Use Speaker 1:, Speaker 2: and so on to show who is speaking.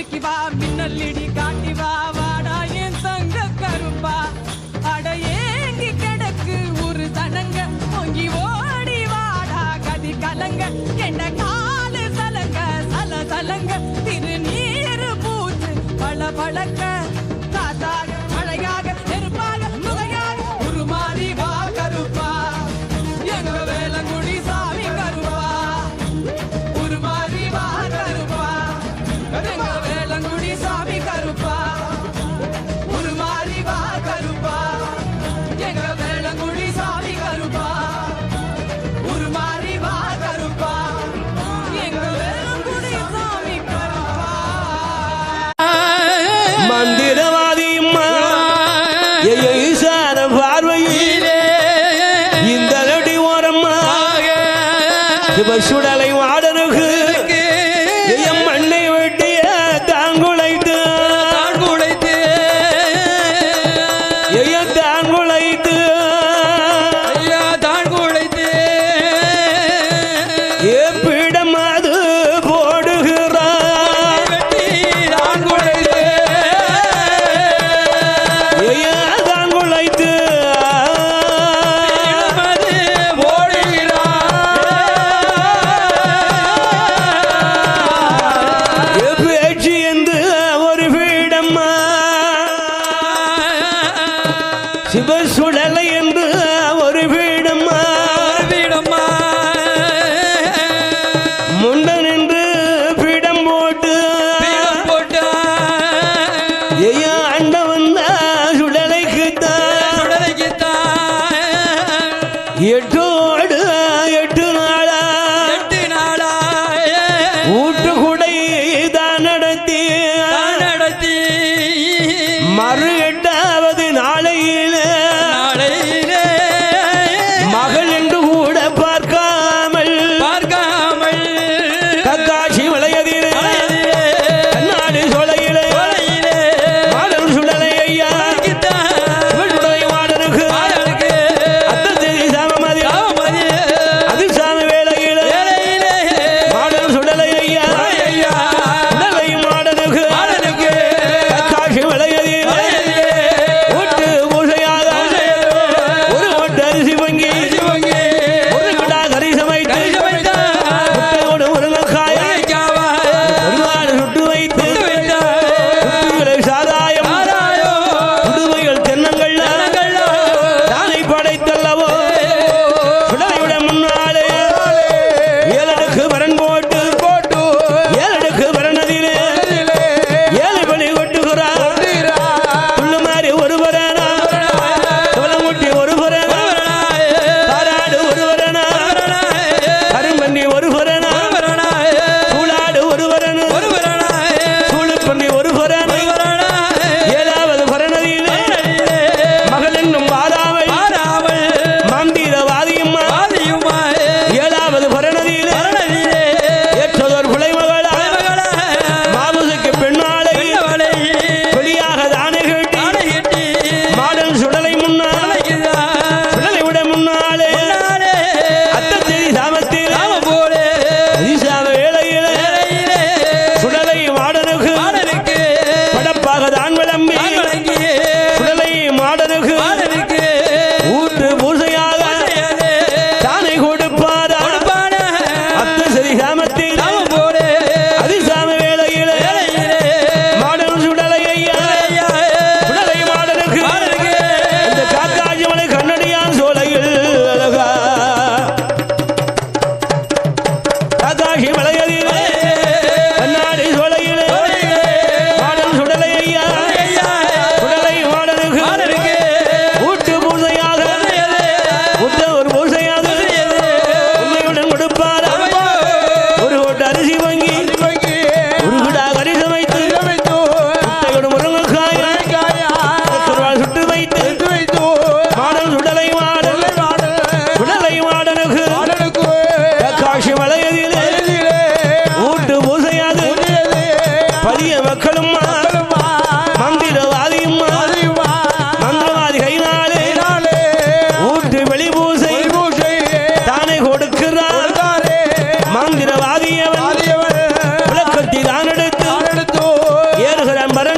Speaker 1: முறுக்கி வா மின்னல் இடி காட்டி வா வாடா என் சங்க கரும்பா அட ஏங்கி கிடக்கு ஒரு தனங்க பொங்கி ஓடி வாடா கதி கலங்க. என்ன காலு சலங்க சல சலங்க திருநீர் பூத்து பல பழக்க
Speaker 2: but should I பரம்பரன்